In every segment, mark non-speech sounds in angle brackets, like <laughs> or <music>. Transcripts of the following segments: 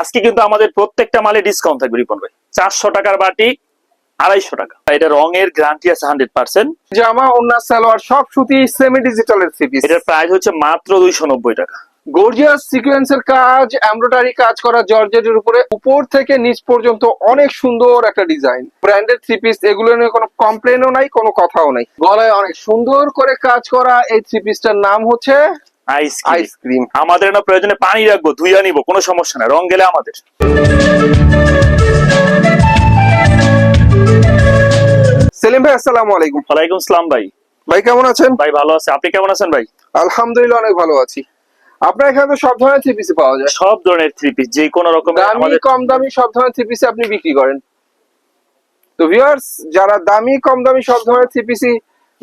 আজকে কিন্তু আমাদের প্রত্যেকটা মালে ডিসকাউন্ট থাকবে রিপন ভাই। চারশো টাকার বাটি আড়াইশো টাকা। এটা রঙের গ্যারান্টি আছে হান্ড্রেড পার্সেন্ট জামা ওন্না সালোয়ার সব সুতি সেমি ডিজিটালের থ্রি পিস এটার প্রাইস হচ্ছে মাত্র দুইশো নব্বই টাকা। গর্জিয়াস সিকোয়েন্সের কাজ এমব্রয়ডারি কাজ করা জর্জেটের উপরে। উপর থেকে নিচ পর্যন্ত অনেক সুন্দর একটা ডিজাইন ব্র্যান্ডেড থ্রি পিস এগুলো নিয়ে কোনো কমপ্লেনও নাই কোনো কথাও নাই। গলায় অনেক সুন্দর করে কাজ করা এই থ্রি পিসটার নাম হচ্ছে আইসক্রিম আমাদের না প্রয়োজনে পানি রাখব ধুইয়া নিবো কোনো সমস্যা নাই রং গেলে আমাদের। সেলিম ভাই আসসালামু আলাইকুম। ওয়ালাইকুম আসসালাম ভাই। ভাই কেমন আছেন? ভাই ভালো আছে। আপনি কেমন আছেন ভাই? আলহামদুলিল্লাহ অনেক ভালো আছি। আপনার এখানে তো সব ধরনের থ্রি পিস পাওয়া যায়। সব ধরনের থ্রি পিস যে কোনো রকমের দামি আমাদের কম দামি সব ধরনের থ্রি পিস আপনি বিক্রি করেন। তো ভিউয়ার্স যারা দামি কম দামি সব ধরনের থ্রি পিসি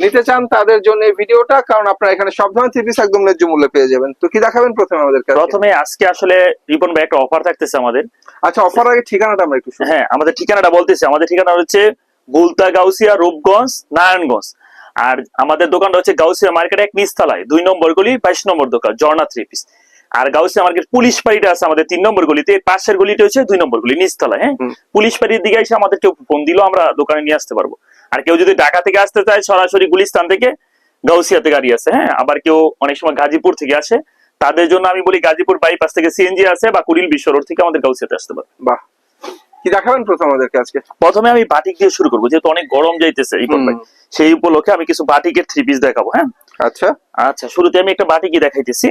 নিতে চান তাদের জন্য এই ভিডিওটা কারণ আপনারা এখানে সব ধরনের থ্রি পিস একদম ন্যায্য মূল্যে পেয়ে যাবেন। তো কি দেখাবেন প্রথমে আমাদের কাছে? প্রথমে আজকে আসলে রিপন ভাই একটা অফার থাকতেছে আমাদের। আচ্ছা অফার আগে ঠিকানাটা আমরা একটু হ্যাঁ আমাদের ঠিকানাটা বলতেছি। আমাদের ঠিকানা হচ্ছে বুলতা গাউসিয়া রূপগঞ্জ নারায়ণগঞ্জ। আর আমাদের দোকানটা হচ্ছে গাউসিয়া মার্কেট এক নিচতলায় দুই নম্বর গলি বাইশ নম্বর দোকান জর্না থ্রি পিস আর গাউসিয়া মার্কেট পুলিশ বাড়িটা আছে আমাদের তিন নম্বর গলিতে পাশের গলিটা হচ্ছে দুই নম্বর গলি নিচতলায় হ্যাঁ? পুলিশ বাড়ির দিকে এসে আমাদের কেউ ফোন দিলেও আমরা দোকানে নিয়ে আসতে পারব। আর কেউ যদি ঢাকা থেকে আসতে চায় সরাসরি গুলিস্তান থেকে গাউসিয়াতে গাড়ি আছে হ্যাঁ? আবার কেউ অনেক সময় গাজীপুর থেকে আসে তাদের জন্য আমি বলি গাজীপুর বাইপাস থেকে সিএনজি আছে বা কুড়িল বিশ্ব রোড থেকে আমাদের গাউসিয়াতে আসতে পারে বাহ। কি দেখাবেন প্রথম আমাদেরকে আজকে? প্রথমে আমি বাটিক দিয়ে শুরু করব যেহেতু অনেক গরম যাইতেছে এই সেই উপলক্ষে আমি কিছু বাটিকের থ্রি পিস দেখাবো হ্যাঁ? আচ্ছা। আচ্ছা শুরুতে আমি একটা বাটিকই দেখাইতেছি।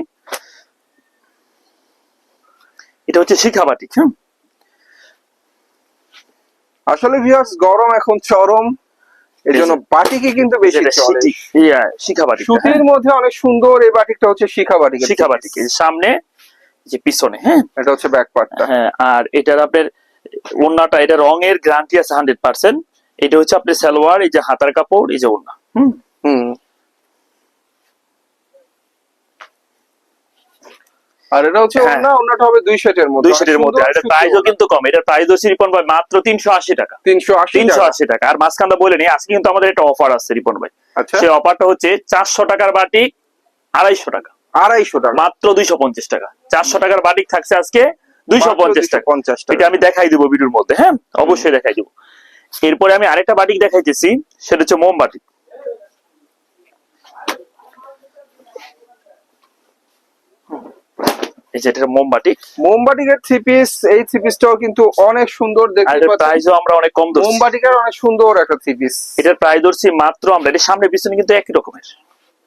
এটা হচ্ছে শিখা বাটিক হ্যাঁ? আসলে ভিউয়ার্স গরম এখন চরম। এই জন্য বাটিকে কিন্তু বেশি চলে। ইয়া, শিখা বাটিক সুতির মধ্যে অনেক সুন্দর এই বাটিকটা হচ্ছে শিখা বাটিক শিখা বাটিক সামনে যে পিছনে হ্যাঁ? এটা হচ্ছে ব্যাক পার্টটা হ্যাঁ আর এটার আপনার ওড়নাটা এটা রঙের গ্যারান্টি আছে হান্ড্রেড পার্সেন্ট এটা হচ্ছে আপনার সালোয়ার এই যে হাতার কাপড় এই যে ওড়না হুম হুম আর এটা হচ্ছে হ্যাঁ। ওনা ওনাটা হবে দুই সেটের মধ্যে। দুই সেটের মধ্যে। আর এটার প্রাইসও কিন্তু কম। এটার প্রাইস হচ্ছে রিপন ভাই মাত্র তিনশো আশি টাকা। তিনশো আশি তিনশো আশি টাকা। আর মাঝখানটা বলে নি আজকে কিন্তু আমাদের একটা অফার আছে রিপন ভাই। আচ্ছা। সেই অফারটা হচ্ছে চারশো টাকার বাটি আড়াইশো টাকা। আড়াইশো টাকা। মাত্র দুইশো পঞ্চাশ টাকা। চারশো টাকার বাটিক থাকছে আজকে দুইশো পঞ্চাশ টাকা। পঞ্চাশ এটা টাকা আমি দেখাই দিব ভিডিওর মধ্যে হ্যাঁ? অবশ্যই দেখাই দিব। এরপরে আমি আরেকটা বাটিক দেখাইতেছি সেটা হচ্ছে মোমবাটি এই যে এটা মোমবাটি মোমবাটিকের থ্রি পিস এই থ্রি পিসটাও কিন্তু অনেক সুন্দর দেখতে পাচ্ছেন। প্রাইসও আমরা অনেক কম ধরছি। মোমবাটিকের অনেক সুন্দর একটা থ্রি পিস এটার প্রাইস ধরছি মাত্র আমরা এটা সামনে পিছনে কিন্তু একই রকমের।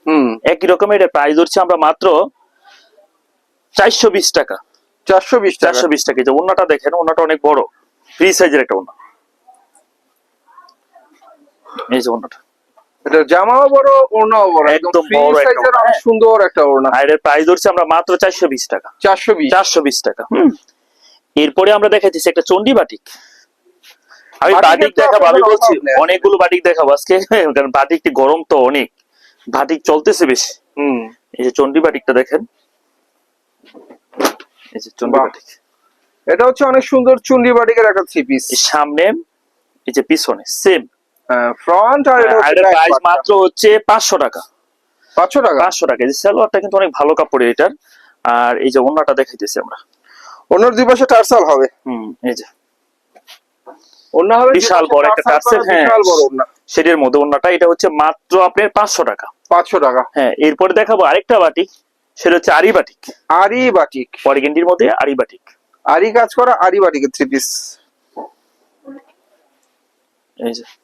হুম। একই রকমের এটা প্রাইস ধরছি আমরা মাত্র চারশো বিশ টাকা। চারশো বিশ টাকা। চারশো বিশ টাকা। এই যে ওনাটা দেখেন ওনাটা অনেক বড়। ফ্রি সাইজের একটা ওনা এই যে ওনাটা এটা জামাও বড় ওড়নাও বড়। একদম একদম বড় সাইজের অনেক। সুন্দর একটা ওড়না। আর এর প্রাইস ধরছি আমরা মাত্র চারশো বিশ টাকা। চারশো বিশ। চারশো বিশ টাকা। এরপরে আমরা দেখাইতেছি একটা চন্ডি বাটিক। আমি বাটিক দেখাবো আমি বলছি অনেকগুলো বাটিক দেখাবো আজকে কারণ বাটিকটি গরম তো অনেক। বাটিক চলতেছে বেশি। হুম। এই যে চন্ডি বাটিকটা দেখেন। এই যে চন্ডি বাটিক। এটা হচ্ছে অনেক সুন্দর চুন্ডি বাটিকের একটা থ্রি পিস সামনে এই যে পিছনে সেম ফ্রন্ট আর এটা আর এটার back প্রাইস মাত্র হচ্ছে পাঁচশো টাকা। পাঁচশো টাকা? পাঁচশো টাকা। এই সালোয়ারটা কিন্তু অনেক ভালো কাপড়ের এটার আর এই যে ওন্নাটা দেখাইতেছি আমরা। অন্য দুই পাশে টার্সাল হবে। হুম এই যে। অন্য হবে বিশাল বড় একটা টার্সাল হ্যাঁ। বিশাল বড় ওড়না সেটার মধ্যে ওন্নাটা এটা হচ্ছে মাত্র আপনার পাঁচশো টাকা। পাঁচশো টাকা। হ্যাঁ এরপরে দেখাবো আরেকটা বাটিক। সেটা হচ্ছে আরি বাটিক। আরি বাটিক। অরিগেন্ডির মধ্যে আরি বাটিক। আরি কাজ করা আরি বাটিকের থ্রি পিস এই যে।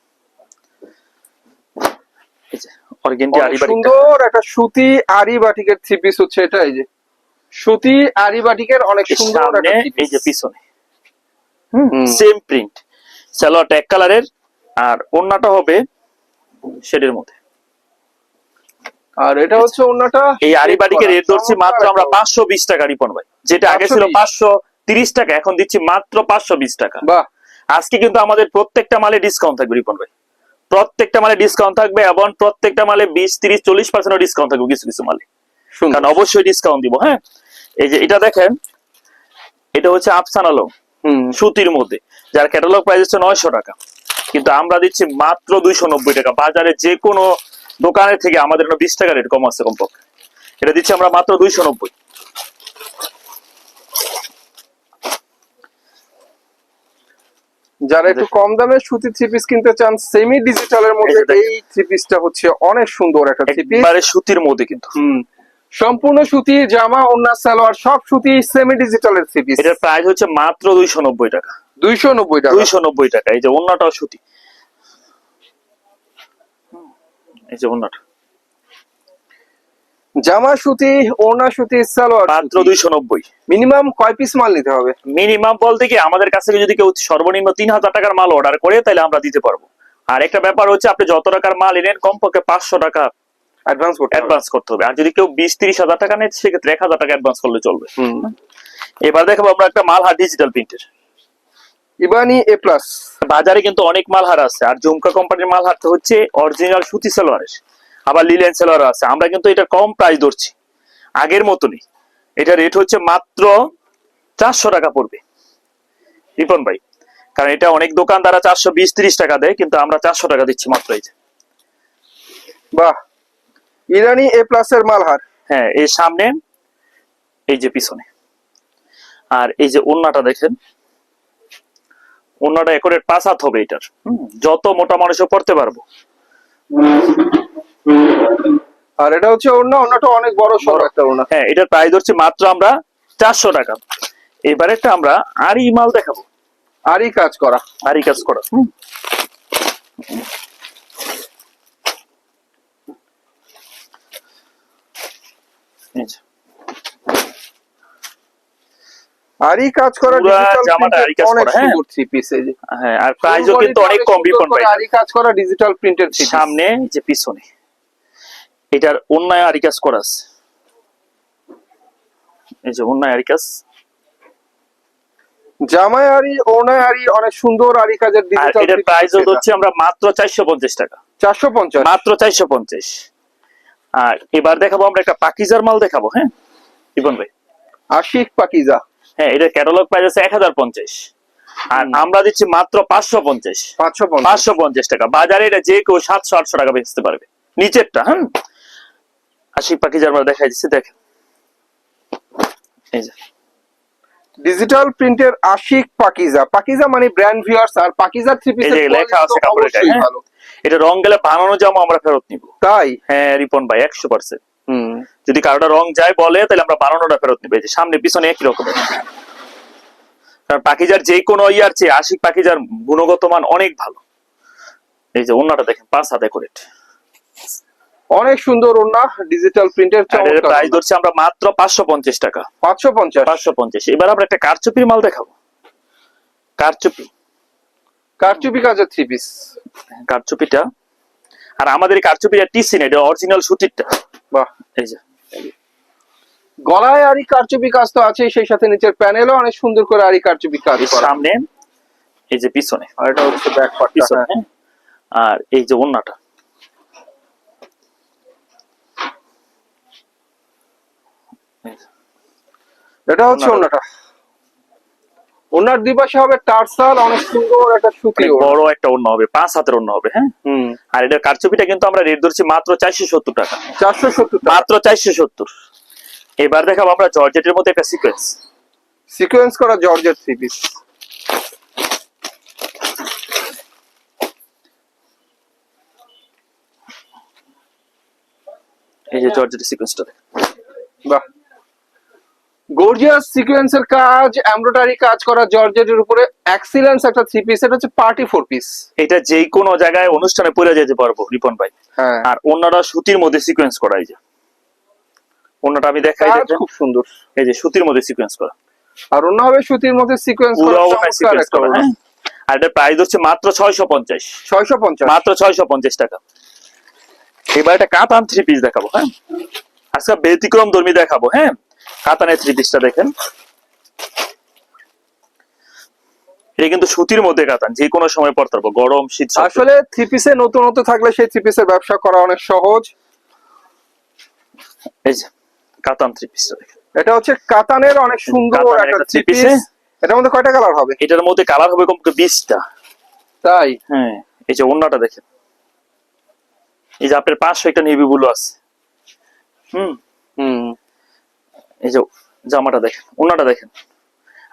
অরিগেন্ডি আরি সুন্দর একটা সুতি আরি বাটিকের থ্রি পিস হচ্ছে এটা এই যে। সুতি আরি বাটিকের অনেক সুন্দর একটা এই যে পিছনে। হুম। সেম প্রিন্ট সালোয়ারটা এক কালারের আর ওন্নাটা হবে শেডের মধ্যে। আর এটা হচ্ছে অন্যটা এই আরি বাটিকের রেট ধরছি মাত্র আমরা পাঁচশো বিশ টাকা রিপন ভাই। যেটা আগে ছিল 520 পাঁচশো তিরিশ টাকা এখন দিচ্ছি মাত্র পাঁচশো বিশ টাকা। বাহ। আজকে কিন্তু আমাদের প্রত্যেকটা মালে ডিসকাউন্ট থাকবে রিপন ভাই। প্রত্যেকটা মালে ডিসকাউন্ট থাকবে এবং প্রত্যেকটা মালে বিশ তিরিশ চল্লিশ পার্সেন্ট ডিসকাউন্ট থাকবে কিছু কিছু মালে। কারণ অবশ্যই ডিসকাউন্ট দিব হ্যাঁ? এই যে এটা দেখেন এটা হচ্ছে আফসান আলম হুম। সুতির মধ্যে যার ক্যাটালগ প্রাইস হচ্ছে নয়শো টাকা। কিন্তু আমরা দিচ্ছি মাত্র দুইশো নব্বই টাকা। বাজারে যে কোনো দোকানের থেকে আমাদের বিশ টাকা রেট কম আছে কমপক্ষে। এটা দিচ্ছি আমরা মাত্র দুইশো নব্বই। যারা একটু কম দামে সুতি থ্রি পিস কিনতে চান সেমি ডিজিটালের মধ্যে এই থ্রি পিসটা হচ্ছে অনেক সুন্দর একটা থ্রি পিস সুতির মধ্যে কিন্তু। সম্পূর্ণ সুতি জামা ওন্না সালোয়ার সব সুতি সেমি ডিজিটালের থ্রি পিস এটার প্রাইস হচ্ছে মাত্র দুইশো নব্বই টাকা। দুইশো নব্বই টাকা। দুইশো নব্বই টাকা এই যে অন্যটাও সুতি। এই যে অন্যটা জামা সুতি ওনা সুতি। সালোয়ার মাত্র দুইশো নব্বই। মিনিমাম কয় পিস মাল নিতে হবে? মিনিমাম বলতে কি আমাদের কাছ থেকে যদি কেউ সর্বনিম্ন তিন হাজার টাকার মাল অর্ডার করে তাহলে আমরা দিতে পারব। আর একটা ব্যাপার হচ্ছে আপনি যত টাকার মাল এনেন কমপক্ষে পাঁচশো টাকা অ্যাডভান্স করতে হবে। অ্যাডভান্স করতে হবে। আর যদি কেউ বিশ তিরিশ হাজার টাকা নেয় সেক্ষেত্রে এক হাজার টাকা অ্যাডভান্স করলে চলবে। এবার দেখাবো আমরা একটা মালহার ডিজিটাল প্রিন্টের ইবানি এ প্লাস বাজারে কিন্তু অনেক মালহার আছে। আর জুমকা কোম্পানির মালহার তো হচ্ছে অরিজিনাল সুতি সালোয়ারের। আবার লিলেন সালোয়ার আছে। আমরা কিন্তু এটা কম প্রাইস ধরছি। আগের মতনই। এটা রেট হচ্ছে মাত্র চারশো টাকা পড়বে। রিপন ভাই কারণ এটা অনেক দোকানদারা চারশো বিশ ত্রিশ টাকা দেয় কিন্তু আমরা চারশো টাকা দিচ্ছি মাত্র এই যে। বাহ। ইরানি এ প্লাস এর মালহার হ্যাঁ এই সামনে এই যে পিছনে। আর এই যে ওন্নাটা দেখেন। ওন্নাটা একুরেট পাঁচ হাত হবে এটার। যত মোটা মানুষও পড়তে পারব। আর এটা হচ্ছে ওনা ওনাটা অনেক বড় সড়ো একটা ওনা হ্যাঁ এটার প্রাইস হচ্ছে মাত্র আমরা চারশো টাকা। এবারে একটা আমরা আরই মাল দেখাবো। আরই কাজ করা। আরই কাজ করা। কাজ করা জামাটা আরই কাজ করা, হ্যাঁ। থ্রি পিস হ্যাঁ আর প্রাইসও কিন্তু অনেক কম রিপন কাজ করা ডিজিটাল প্রিন্টের সামনে যে পিছনে। এটার অন্যায় আরই কাজ করা আছে। এই যে অন্যায় জামায় অনেক সুন্দর কাজের আর ডিজিটাল এটার প্রাইস হচ্ছে আমরা মাত্র টাকা। মাত্র আর এবার দেখাবো আমরা একটা পাকিজার মাল দেখাবো হ্যাঁ? রিপন ভাই। আশিক পাকিজা। হ্যাঁ এটা ক্যাটালগ প্রাইস আছে আর আমরা দিচ্ছি মাত্র পাঁচশো পঞ্চাশ। পাঁচশো পঞ্চাশ। পাঁচশো পঞ্চাশ টাকা। বাজারে এটা যে কেউ সাতশো আটশো টাকা বেচতে পারবে। নিচেরটা হ্যাঁ? আশিক পাকিজার মাল দেখাই দিচ্ছি দেখেন। এই যে। ডিজিটাল প্রিন্টের আশিক পাকিজা। পাকিজা মানে ব্র্যান্ড ভিউয়ার্স আর পাকিজা থ্রি এই লেখা আছে কাপড়ের গায়ে? ভালো। এটা রং গেলে বানানো জামা আমরা ফেরত নিব। তাই? হ্যাঁ রিপন ভাই একশো পার্সেন্ট হুম। যদি কারোটা রং যায় বলে তাহলে আমরা বানানোটা ফেরত নিবে। এই যে সামনে পিছনে একই রকম কারণ পাখিজার যে কোনো ইয়ার চেয়ে আশিক পাখিজার গুণগত মান অনেক ভালো। এই যে অন্যটা দেখেন পাঁচ হাতে করে অনেক সুন্দর ওনা ডিজিটাল প্রিন্টের আর প্রাইস ধরছি আমরা মাত্র পাঁচশো পঞ্চাশ টাকা। পাঁচশো পঞ্চাশ। পাঁচশো পঞ্চাশ। এবার আমরা একটা কারচুপির মাল দেখাবো। কারচুপি। কারচুপি কাজের থ্রি পিস কারচুপিটা। আর আমাদের কারচুপিটা টিসি না এটা অরিজিনাল সুতিরটা। বাহ। এই যে। গলায় আরই কারচুপি কাজ তো আছে সেই সাথে নিচের প্যানেলও অনেক সুন্দর করে আরই কারচুপি কাজ সামনে এই যে পিছনে। আর এটা হচ্ছে ব্যাক হ্যাঁ। আর এই যে ওন্নাটা এটা হচ্ছে। ওনাটা। ওনার দুই পাশে হবে টার্সাল অনেক সুন্দর একটা সুতি বড় একটা অন্য হবে পাঁচ হাতের অন্য হবে হ্যাঁ? আর এটার কারচুপিটা কিন্তু আমরা রেট ধরছি মাত্র চারশো সত্তর টাকা। চারশো সত্তর মাত্র চারশো সত্তর। এবার দেখাবো আমরা জর্জেটের মধ্যে একটা সিকোয়েন্স সিকোয়েন্স করা জর্জেট থ্রি পিস এই যে জর্জেটের সিকোয়েন্সটা বাহ। গর্জিয়াস সিকোয়েন্সের কাজ এমব্রয়ডারি কাজ করা জর্জেটের উপরে এক্সিলেন্স একটা থ্রি পিস এটা হচ্ছে পার্টি ফোর পিস এটা যে কোনো জায়গায় অনুষ্ঠানে পরে যেতে পারব রিপন ভাই। হ্যাঁ। আর অন্যরা সুতির মধ্যে সিকোয়েন্স করা এই যে। অন্যটা আমি দেখাই খুব সুন্দর। এই যে সুতির মধ্যে সিকোয়েন্স করা। আর অন্য হবে সুতির মধ্যে সিকোয়েন্স করা হ্যাঁ। আর এটা প্রাইস হচ্ছে মাত্র ছয়শো পঞ্চাশ। ছয়শো পঞ্চাশ। মাত্র ছয়শো পঞ্চাশ টাকা। এবার একটা কাতান থ্রি পিস দেখাবো হ্যাঁ। আজকে ব্যতিক্রম ধর্মী দেখাবো হ্যাঁ। কাতানের থ্রি পিসটা দেখেন। এটা কিন্তু সুতির মধ্যে কাতান যে কোনো সময় পরতে পারব গরম শীত আসলে থ্রি পিসে নতুন নতুন থাকলে সেই থ্রি পিসের ব্যবসা করা অনেক সহজ। এই যে কাতান থ্রি পিসটা দেখেন। এটা হচ্ছে কাতানের অনেক সুন্দর একটা থ্রি পিস এটার মধ্যে কয়টা কালার হবে? এটার মধ্যে কালার হবে কমপক্ষে বিশটা। তাই? হ্যাঁ এই যে অন্যটা দেখেন। এই যে আপনার পাঁচশো একটা নেভি ব্লু আছে। হুম? হুম। এই যে জামাটা দেখেন অন্যটা দেখেন।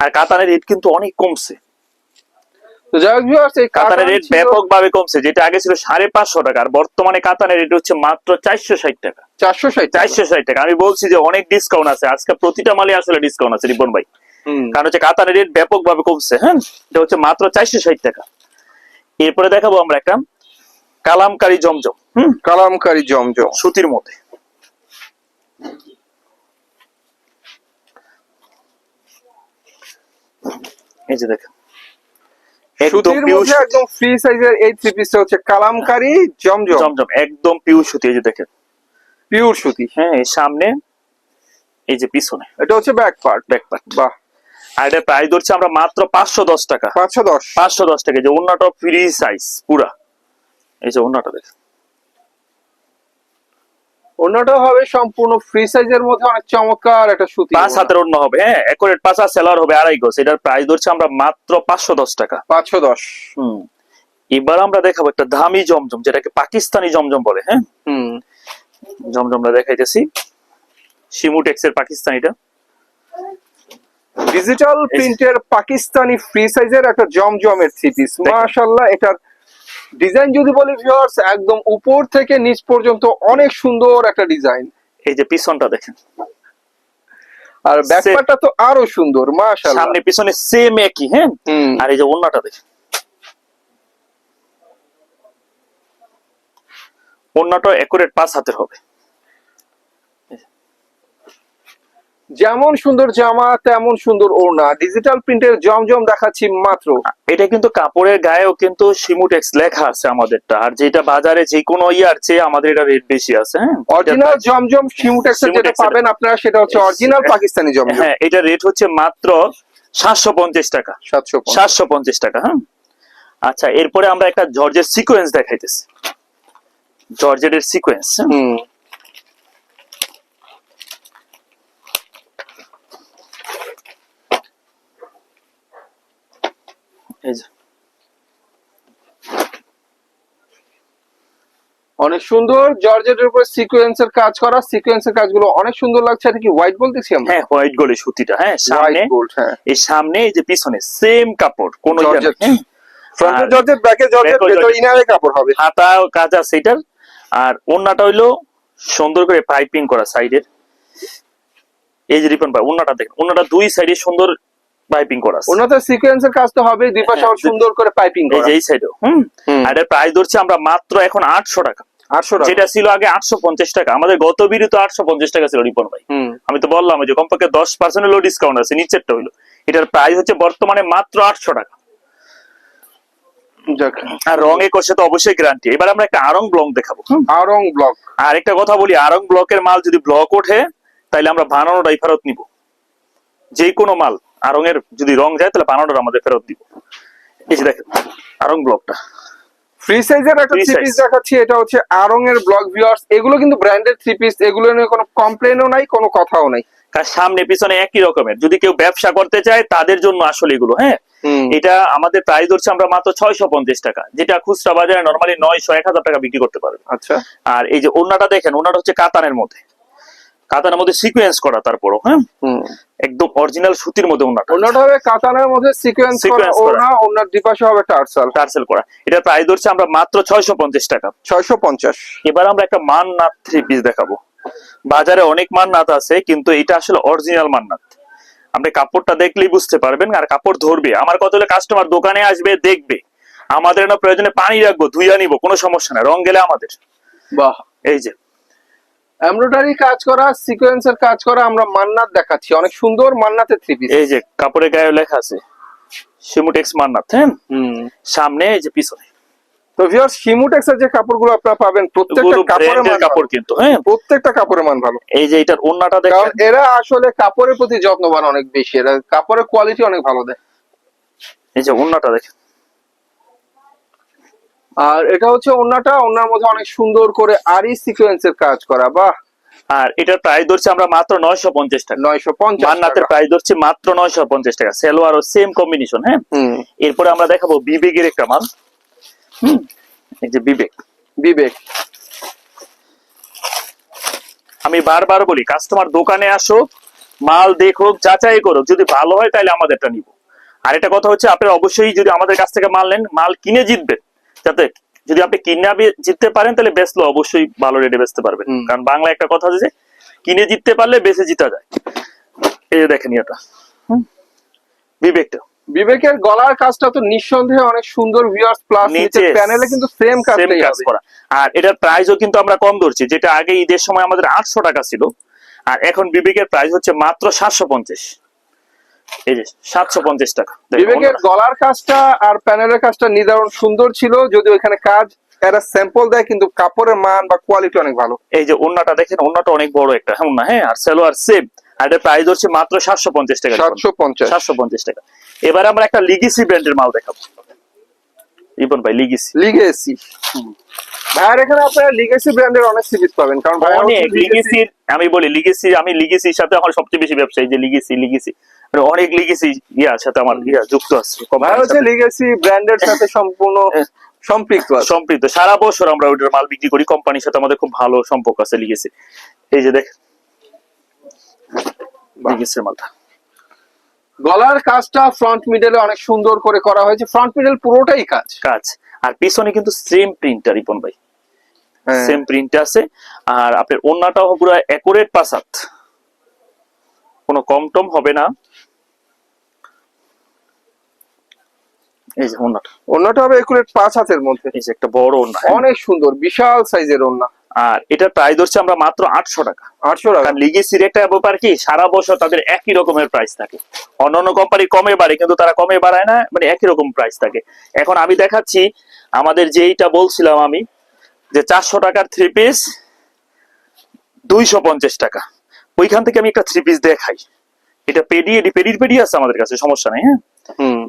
আর কাতানের রেট কিন্তু অনেক কমছে। তো যাই হোক কাতানের রেট ছিল ব্যাপক ভাবে কমছে যেটা আগে ছিল সাড়ে পাঁচশো টাকা আর বর্তমানে কাতানের রেট হচ্ছে মাত্র চারশো ষাট টাকা। চারশো ষাট চারশো ষাট টাকা। আমি বলছি যে অনেক ডিসকাউন্ট আছে। আজকে প্রতিটা মালে আসলে ডিসকাউন্ট আছে রিপন ভাই। কারণ হচ্ছে কাতানের রেট ব্যাপক ভাবে কমছে হ্যাঁ? এটা হচ্ছে মাত্র চারশো ষাট টাকা। এরপরে দেখাবো আমরা একটা কালামকারী জমজম হুম? কালামকারী জমজম। সুতির মধ্যে। এই যে দেখেন। একদম মধ্যে একদম ফ্রি সাইজের এই থ্রি পিসটা হচ্ছে কালামকারী জমজম। জমজম একদম পিওর সুতি এই যে দেখেন। পিওর সুতি। হ্যাঁ এই সামনে এই যে পিছনে। এটা হচ্ছে ব্যাক পার্ট ব্যাক পার্ট বাহ। আর এটা প্রাইস ধরছে আমরা মাত্র পাঁচশো দশ টাকা। পাঁচশো দশ। পাঁচশো দশ টাকা যে অন্যটা ফ্রি সাইজ পুরা। এই যে অন্যটা দেখ অন্যটা হবে সম্পূর্ণ ফ্রি সাইজের মধ্যে অনেক চমৎকার একটা সুতি পাঁচ হাতের অন্য হবে। হ্যাঁ একুরেট পাঁচ হাত সেলার হবে আড়াই গজ। এটার প্রাইস ধরছে আমরা মাত্র পাঁচশো দশ টাকা। পাঁচশো দশ। হুম। এবার আমরা দেখাবো একটা দামি জমজম যেটাকে পাকিস্তানি জমজম বলে হ্যাঁ? হুম। জমজমটা দেখাইতেছি। শিমুটেক্স এর পাকিস্তানিটা। ডিজিটাল প্রিন্টের পাকিস্তানি ফ্রি সাইজের একটা জমজমের থ্রি পিস মাশাআল্লাহ এটার ডিজাইন যদি বলি ভিউয়ার্স একদম উপর থেকে নিচ পর্যন্ত অনেক সুন্দর একটা ডিজাইন এই যে পিছনটা দেখেন। আর ব্যাকপার্টটা. তো আরও সুন্দর মাশাআল্লাহ। সামনে পিছনে সেম একই হ্যাঁ? আর এই যে ওন্নাটা দেখেন। ওন্নাটা একুরেট পাঁচ হাতের হবে। যেমন সুন্দর জামা তেমন সুন্দর ওড়না। ডিজিটাল প্রিন্টের জমজম দেখাচ্ছি মাত্র। এটা কিন্তু কাপড়ের গায়েও কিন্তু শিমুটেক্স লেখা আছে আমাদেরটা। আর যেটা বাজারে যে কোনো ইয়ার চেয়ে আমাদের এটা রেট বেশি আছে হ্যাঁ? অরিজিনাল জমজম শিমুটেক্সের যেটা পাবেন আপনারা সেটা হচ্ছে অরিজিনাল পাকিস্তানি জমজম। হ্যাঁ এটা রেট হচ্ছে মাত্র সাতশো পঞ্চাশ টাকা। সাতশো সাতশো পঞ্চাশ টাকা হ্যাঁ? আচ্ছা এরপরে আমরা একটা জর্জের সিকোয়েন্স দেখাইতেছি। জর্জেটের সিকোয়েন্স হুম এই যে অনেক সুন্দর জর্জেটের উপরে সিকোয়েন্সের কাজ করা সিকোয়েন্সের কাজগুলো অনেক সুন্দর লাগছে। এটা কি হোয়াইট বলতেছি আমরা? হ্যাঁ হোয়াইট গোল্ডের সুতিটা হ্যাঁ সামনে গোল্ড হ্যাঁ। এই সামনে এই যে পিছনে সেম কাপড় কোন জর্জেট ফ্রন্টে জর্জেট ব্যাকে জর্জেট ভেতরে। ইনারে কাপড় হবে। হাতা কাজ আছে এটার। আর ওন্নাটা হইল সুন্দর করে পাইপিং করা সাইডের। এই যে রিপন ভাই ওন্নাটা দেখেন ওন্নাটা দুই সাইডে সুন্দর পাইপিং করা আছে। ওনাতে সিকোয়েন্সের কাজ তো হবে দুই পাশে হ্যাঁ, সুন্দর করে পাইপিং করা। এই যে এই সাইডেও হুম। আর এর প্রাইস ধরছি আমরা মাত্র এখন আটশো টাকা আটশো টাকা। যেটা ছিল আগে আটশো পঞ্চাশ টাকা। আমাদের গত তো আটশো পঞ্চাশ টাকা ছিল রিপন ভাই। আমি তো বললাম যে কমপক্ষে দশ পার্সেন্ট ডিসকাউন্ট আছে নিচেরটা হইল। এটার প্রাইস হচ্ছে বর্তমানে মাত্র আটশো টাকা। আর তো অবশ্যই গ্যারান্টি এবার আমরা একটা আরং ব্লক দেখাবো? আরং ব্লক আর একটা কথা বলি আরং ব্লকের মাল যদি ব্লক ওঠে তাহলে আমরা বানানোটাই ফেরত নিব। যে কোনো মাল আরং এর যদি রং যায় তাহলে বানানোটা আমাদের ফেরত দিব। এই যে দেখেন আরং ব্লকটা ফ্রি সাইজের একটা থ্রি পিস দেখাচ্ছি এটা হচ্ছে আরং এর ব্লক ভিউয়ার্স এগুলো কিন্তু ব্র্যান্ডেড থ্রি পিস এগুলো নিয়ে কোনো কমপ্লেনও নাই কোনো কথাও নাই। তার সামনে পিছনে একই রকমের। যদি কেউ ব্যবসা করতে চায় তাদের জন্য আসলে এগুলো হ্যাঁ? এটা আমাদের প্রাইস ধরছে আমরা মাত্র ছয়শো পঞ্চাশ টাকা যেটা খুচরা বাজারে নর্মালি নয়শো এক হাজার টাকা বিক্রি করতে পারবে। আচ্ছা। আর এই যে ওনাটা দেখেন ওনাটা হচ্ছে কাতানের মধ্যে। কাতানের মধ্যে সিকোয়েন্স করা তারপরও হ্যাঁ? একদম অরিজিনাল সুতির মধ্যে ওনাটা। ওনাটা হবে কাতানের মধ্যে সিকোয়েন্স করা। ওনা ওনার দুপাশে হবে টার্সাল। টার্সেল করা। এটার প্রাইস ধরছে আমরা মাত্র ছয়শো পঞ্চাশ টাকা। ছয়শো পঞ্চাশ। এবার আমরা একটা মান্নাত থ্রি পিস দেখাবো। বাজারে অনেক মান্নাত আছে কিন্তু এটা আসলে অরিজিনাল মান্নাত। আপনি কাপড়টা দেখলেই বুঝতে পারবেন আর কাপড় ধরবে। আমার কত হলে কাস্টমার দোকানে আসবে দেখবে। আমাদের না প্রয়োজনে পানি রাখব ধুইয়া নিব কোনো সমস্যা নাই। রং গেলে আমাদের। বাহ। এই যে। এমব্রয়ডারি কাজ করা সিকোয়েন্সের কাজ করা আমরা মান্নাত দেখাচ্ছি। অনেক সুন্দর মান্নাতের থ্রি পিস এই যে কাপড়ের গায়ে লেখা আছে শিমুটেক্স মান্নাত হ্যাঁ? সামনে এই যে পিছনে। তো ভিউয়ার্স হিমুটেক্সের যে কাপড়গুলো আপনারা পাবেন প্রত্যেকটা কাপড়ের মান কাপড় কিন্তু হ্যাঁ? প্রত্যেকটা কাপড়ের মান ভালো। এই যে এটার ওন্নাটা কারণ দেখেন এরা আসলে কাপড়ের প্রতি যত্নবান অনেক বেশি। এরা কাপড়ের কোয়ালিটি অনেক ভালো দেয়। এই যে ওন্নাটা দেখেন। আর এটা হচ্ছে ওন্নাটা ওনার মধ্যে অনেক সুন্দর করে আরি সিকোয়েন্সের কাজ করা বাহ! আর এটার প্রাইস ধরছে আমরা মাত্র নয়শো পঞ্চাশ টাকা। নয়শো পঞ্চাশ মান্নাতের প্রাইস ধরছে মাত্র নয়শো পঞ্চাশ টাকা। সেলোয়ারও সেম কম্বিনেশন হ্যাঁ? এরপরে আমরা দেখাবো বিবেকের একটা মাল। হুম? এই যে বিবেক। বিবেক। আমি বারবার বলি কাস্টমার দোকানে আসো মাল দেখো যাচাই করো যদি ভালো হয় তাহলে আমাদেরটা নিব। আর এটা কথা হচ্ছে আপনারা অবশ্যই যদি আমাদের কাছ থেকে মাল নেন মাল কিনে জিতবেন। যাতে যদি আপনি কিনে জিততে পারেন তাহলে বেচলো অবশ্যই ভালো রেটে বেচতে পারবেন। কারণ বাংলা একটা কথা আছে যে কিনে জিততে পারলে বেঁচে জিতা যায়। এই যে দেখেন এটা বিবেকটা বিবেকের গলার কাজটা তো নিঃসন্দেহে অনেক সুন্দর ভিউয়ার্স প্লাস নিচে প্যানেলে কিন্তু সেম সেম কাজ করা। আর এটার প্রাইসও কিন্তু আমরা কম ধরছি। যেটা আগে ঈদের সময় আমাদের আটশো টাকা ছিল আর এখন বিবেকের প্রাইস হচ্ছে মাত্র সাতশো পঞ্চাশ। এই যে সাতশো পঞ্চাশ টাকা। বিবেকের গলার কাজটা আর প্যানেলের কাজটা সুন্দর ছিল কাজ এরা স্যাম্পল দেয় কিন্তু কাপড়ের মান বা কোয়ালিটি অনেক ভালো। এই যে ওন্নাটা দেখেন ওন্নাটা অনেক বড় একটা হ্যাঁ হ্যাঁ আর সালোয়ার সেম আর এটার প্রাইস হচ্ছে মাত্র সাতশো পঞ্চাশ টাকা। সাতশো পঞ্চাশ। সাতশো পঞ্চাশ টাকা। এবার আমরা একটা লিগিসি ব্র্যান্ডের মাল দেখাবো। রিপন ভাই লিগিসি লিগেসি ভাইয়ার এখানে আপনারা লিগেসি ব্র্যান্ডের অনেক সিরিজ পাবেন কারণ অনেক লিগেসির আমি বলি লিগেসি আমি লিগেসির সাথে আমার সবচেয়ে বেশি ব্যবসা এই যে লিগেসি লিগেসি অনেক লিগেসি ইয়ার সাথে আমার ইয়া যুক্ত আছে হচ্ছে লিগেসি ব্র্যান্ডের সাথে সম্পূর্ণ <laughs> সম্পৃক্ত সম্পৃক্ত। সারা বছর আমরা ওইটার মাল বিক্রি করি কোম্পানির সাথে আমাদের খুব ভালো সম্পর্ক আছে লিগেসি এই যে দেখ। লিগেসির মালটা। গলার কাজটা ফ্রন্ট মিডলে অনেক সুন্দর করে করা হয়েছে। ফ্রন্ট মিডল পুরোটাই কাজ। কাজ। আর পিছনে কিন্তু সেম প্রিন্টার রিপন ভাই। হ্যাঁ। সেম প্রিন্ট আছে। আর আপনার ওন্নাটাও পুরো একুরেট পাসাত। কোনো কম টম হবে না। এই যে ওন্নাটা অন্যটা হবে একুরেট পাঁচ হাতের মধ্যে। এই যে একটা বড় ওন্না। অনেক সুন্দর বিশাল সাইজের ওন্না আর ধরছে আমরা মাত্র আটশো টাকা। আটশো টাকা। লিগেসির একটা ব্যাপার কি সারা বছর তাদের একই রকমের প্রাইস থাকে। অন্যান্য কোম্পানি কমে বাড়ে কিন্তু তারা কমে বাড়ায় না মানে একই রকম প্রাইস থাকে। এখন আমি দেখাচ্ছি আমাদের যেইটা বলছিলাম আমি যে চারশো টাকার থ্রি পিস দুইশো পঞ্চাশ টাকা। ওইখান থেকে আমি একটা থ্রি পিস দেখাই। এটা পেডি এডি পেডির পেডি আছে আমাদের কাছে সমস্যা নেই হ্যাঁ?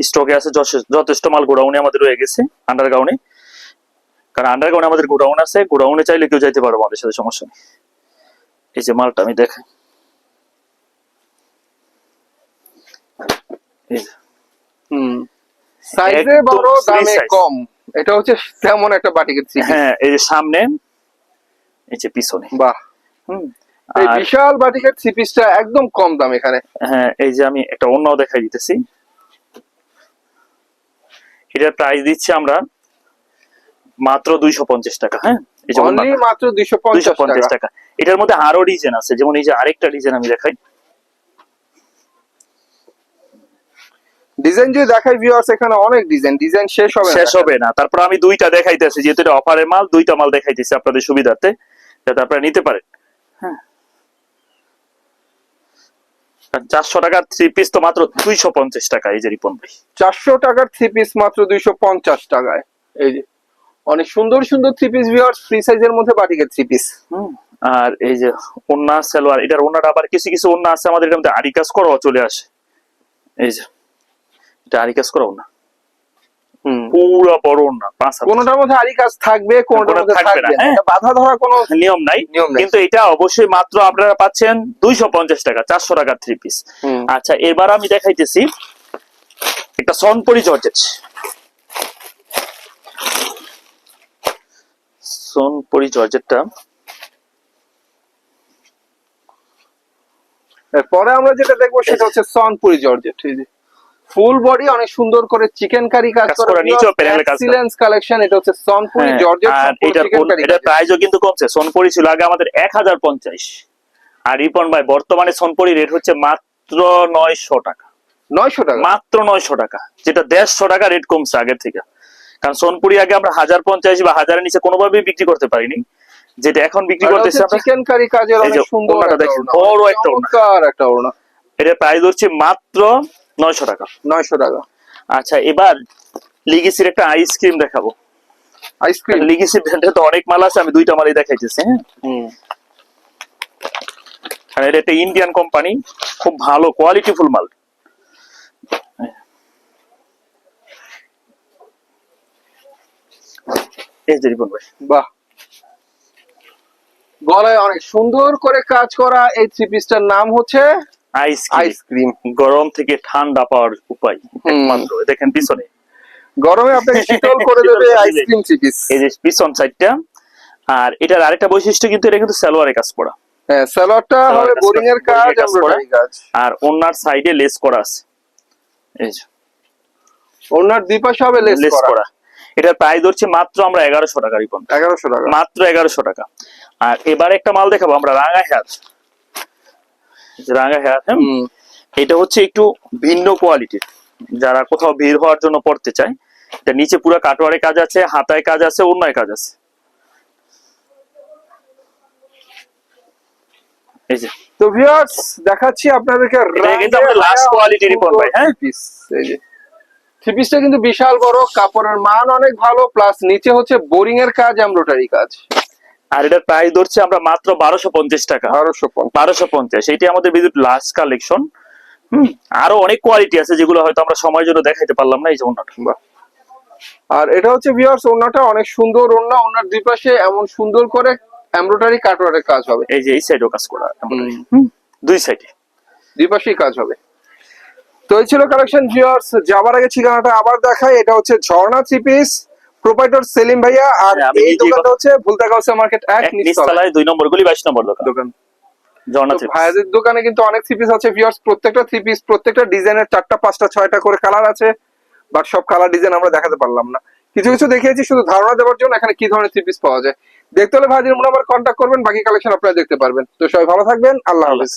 স্টকে আছে যথেষ্ট- যথেষ্ট মাল গোডাউনে আমাদের রয়ে গেছে আন্ডারগ্রাউন্ডে কারণ আন্ডারগ্রাউন্ডে আমাদের গোডাউন আছে গোডাউনে চাইলে কেউ যাইতে পারব আমাদের সাথে সমস্যা নেই। এই যে মালটা আমি দেখাই। এই যে, হুম। সাইজে বড় দামে কম। এটা হচ্ছে তেমন একটা বাটিকের থ্রি হ্যাঁ এই যে সামনে এই যে পিছনে। বাহ। হুম। এই বিশাল বাটিকের থ্রি পিসটা একদম কম দাম এখানে। হ্যাঁ এই যে আমি একটা অন্য দেখাই দিতেছি। এটার প্রাইস দিচ্ছি আমরা মাত্র দুইশো পঞ্চাশ টাকা হ্যাঁ? এই যে মাত্র দুইশো দুইশো পঞ্চাশ পঞ্চাশ টাকা। টাকা এটার মধ্যে আরও ডিজাইন আছে যেমন এই যে আরেকটা ডিজাইন আমি দেখাই। ডিজাইন যদি দেখাই ভিউয়ার্স এখানে অনেক ডিজাইন ডিজাইন শেষ হবে শেষ হবে না। তারপর আমি দুইটা দেখাইতেছি যেহেতু এটা অফারের মাল দুইটা মাল দেখাইতেছি আপনাদের সুবিধার্থে যাতে আপনারা নিতে পারেন হ্যাঁ চারশো টাকার থ্রি পিস তো মাত্র দুইশো পঞ্চাশ টাকা এই যে রিপন ভাই। চারশো টাকার থ্রি পিস মাত্র দুইশো পঞ্চাশ টাকায়। এই যে অনেক সুন্দর সুন্দর থ্রি পিস ভিউয়ার্স ফ্রি সাইজের মধ্যে বাটিকের থ্রি পিস হুম, আর এই যে ওন্না সালোয়ার এটার ওন্নাটা আবার কিছু কিছু ওন্না আছে আমাদের এটার মধ্যে আরি কাজ করাও চলে আসে। এই যে এটা আরি কাজ করাও না। পুরো ওন্না পাঁচ কোনটার মধ্যে আরি কাজ থাকবে কোনটার মধ্যে থাকবে না, না। হ্যাঁ। বাধা ধরা কোনো নিয়ম নাই কিন্তু এটা অবশ্যই মাত্র আপনারা পাচ্ছেন দুইশো পঞ্চাশ টাকা চারশো টাকার থ্রি পিস আচ্ছা এবার আমি দেখাইতেছি একটা সনপরি জর্জেট। সোনপরি জর্জেটটা। পরে আমরা যেটা দেখব সেটা হচ্ছে সনপুরি জর্জেট ফুল বডি অনেক সুন্দর করে চিকেন কারি কাজ করা, panel এ কাজ। এক্সিলেন্স কালেকশন এটা হচ্ছে সনপুরি হ্যাঁ, জর্জেট আর এটার চিকেন কারি। এটার প্রাইসও কিন্তু কমছে। সোনপরি ছিল আগে আমাদের এক হাজার পঞ্চাশ। আর রিপন ভাই বর্তমানে সোনপরি রেট হচ্ছে মাত্র নয়শো টাকা। নয়শো টাকা? মাত্র নয়শো টাকা যেটা দেড়শো টাকা রেট কমছে আগের থেকে। কারণ সোনপুরি আগে আমরা হাজার পঞ্চাশ বা হাজারের নিচে কোনোভাবেই বিক্রি করতে পারিনি। যেটা এখন বিক্রি করতেছি আমরা চিকেন কারি কাজের অনেক সুন্দর একটা ওড়না। বড় একটা ওড়না। একটা ওড়না। প্রাইস হচ্ছে মাত্র নয়শো টাকা। নয়শো টাকা। আচ্ছা এবার লিগিসির একটা আইসক্রিম দেখাবো। আইসক্রিম লিগিসি ব্র্যান্ডে তো অনেক মাল আছে আমি দুইটা মালই দেখাইতেছি হ্যাঁ? আর এটা একটা ইন্ডিয়ান কোম্পানি খুব ভালো কোয়ালিটিফুল মাল। এই যে রিপন ভাই। বাহ। গলায় অনেক সুন্দর করে কাজ করা এই থ্রি পিসটার নাম হচ্ছে আইসক্রিম গরম থেকে ঠান্ডা পাওয়ার উপায় একমাত্র। দেখেন পিছনে। গরমে আপনাকে <laughs> শীতল করে দেবে আইসক্রিম এই যে পিছন সাইডটা আর এটার আরেকটা বৈশিষ্ট্য কিন্তু এটা কিন্তু সালোয়ারে কাজ করা। হ্যাঁ সালোয়ারটা হবে বোরিং এর কাজ এমব্রয়ডারি আর ওনার সাইডে লেস করা আছে। এই যে। ওনার দুই পাশে হবে লেস করা। এটার প্রাইস ধরছে মাত্র আমরা এগারোশো টাকা রিপন। এগারোশো টাকা। মাত্র এগারোশো টাকা। আর এবার একটা মাল দেখাবো আমরা রাঙা রাঙা হেয়ার হ্যাঁ এটা হচ্ছে একটু ভিন্ন কোয়ালিটির যারা কোথাও ভিড় হওয়ার জন্য পড়তে চায় এটা নিচে পুরো কাটোয়ারে কাজ আছে হাতায় কাজ আছে অন্যায় কাজ আছে। এই যে। তো ভিউয়ার্স দেখাচ্ছি আপনাদেরকে কিন্তু ভাই, হ্যাঁ? পিস এই যে। থ্রি পিসটা কিন্তু বিশাল বড় কাপড়ের মান অনেক ভালো প্লাস নিচে হচ্ছে বোরিং এর কাজ এমব্রয়ডারি কাজ। আর এটার প্রাইস ধরছে আমরা মাত্র বারোশো পঞ্চাশ টাকা। বারোশো পঞ্চাশ। বারোশো পঞ্চাশ এটি আমাদের বিদ্যুৎ লাস্ট কালেকশন হম আরও অনেক কোয়ালিটি আছে যেগুলো হয়তো আমরা সময়ের জন্য দেখাইতে পারলাম না এই যে আর এটা হচ্ছে ভিউয়ার্স ওড়নাটা অনেক সুন্দর ওড়না ওড়নার দুই পাশে এমন সুন্দর করে এমব্রয়ডারি কাটওয়ারের কাজ হবে। এই যে এই সাইডও কাজ করা হুম, দুই সাইডে দুই পাশেই কাজ হবে। তো এই ছিল কালেকশন ভিউয়ার্স যাবার আগে ঠিকানাটা আবার দেখাই এটা হচ্ছে Jharna three piece. Proprietor Selim ভাইয়া আর হ্যাঁ, এই দোকানটা হচ্ছে ভুলতাগাউসা মার্কেট এক নিচতলায়। দুই নম্বর গুলি বাইশ নম্বর দোকান। ভাইয়াদের দোকানে কিন্তু অনেক থ্রি পিস আছে ভিউয়ার্স প্রত্যেকটা থ্রি পিস প্রত্যেকটা ডিজাইনের চারটা পাঁচটা ছয়টা করে কালার আছে বাট সব কালার ডিজাইন আমরা দেখাতে পারলাম না। কিছু কিছু দেখিয়েছি শুধু ধারণা দেওয়ার জন্য এখানে কি ধরনের থ্রি পিস পাওয়া যায়। দেখতে হলে ভাইদের মনে আবার কন্ট্যাক্ট করবেন বাকি কালেকশন আপনারা দেখতে পারবেন। তো সবাই ভালো থাকবেন আল্লাহ হাফেজ।